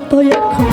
কত এখন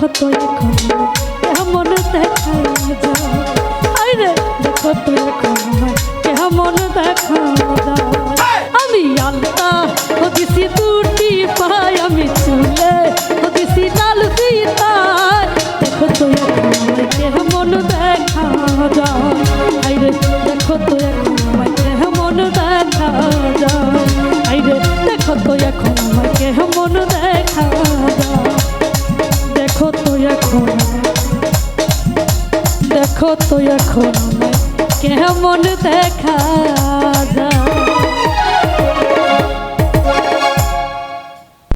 хатою. এখন? দেখো তো এখন কেমন দেখা